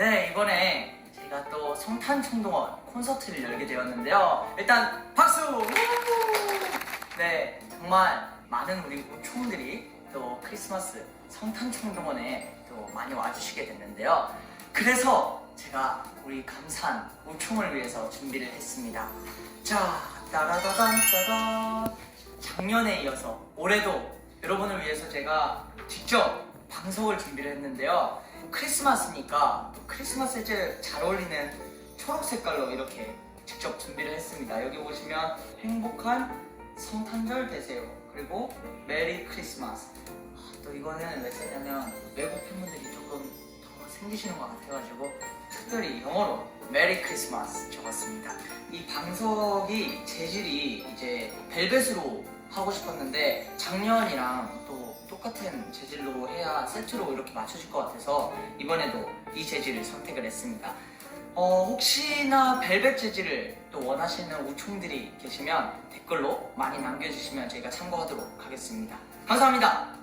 네, 이번에 제가 또 성탄총동원 콘서트를 열게 되었는데요. 일단 박수! 우! 네, 정말 많은 우리 우총들이 또 크리스마스 성탄총동원에 또 많이 와주시게 됐는데요. 그래서 제가 우리 감사한 우총을 위해서 준비를 했습니다. 자, 따라다단 따단. 작년에 이어서 올해도 여러분을 위해서 제가 직접 방송을 준비를 했는데요. 크리스마스니까 또 크리스마스에 제일 잘 어울리는 초록 색깔로 이렇게 직접 준비를 했습니다. 여기 보시면 행복한 성탄절 되세요. 그리고 메리 크리스마스. 아, 또 이거는 왜 썼냐면 외국 팬분들이 조금 더 생기시는 것 같아가지고 특별히 영어로 메리 크리스마스 적었습니다. 이 방석이 재질이 이제 벨벳으로 하고 싶었는데 작년이랑 또 똑같은 재질로 해야 세트로 이렇게 맞춰질 것 같아서 이번에도 이 재질을 선택을 했습니다. 어, 혹시나 벨벳 재질을 또 원하시는 우총들이 계시면 댓글로 많이 남겨주시면 저희가 참고하도록 하겠습니다. 감사합니다.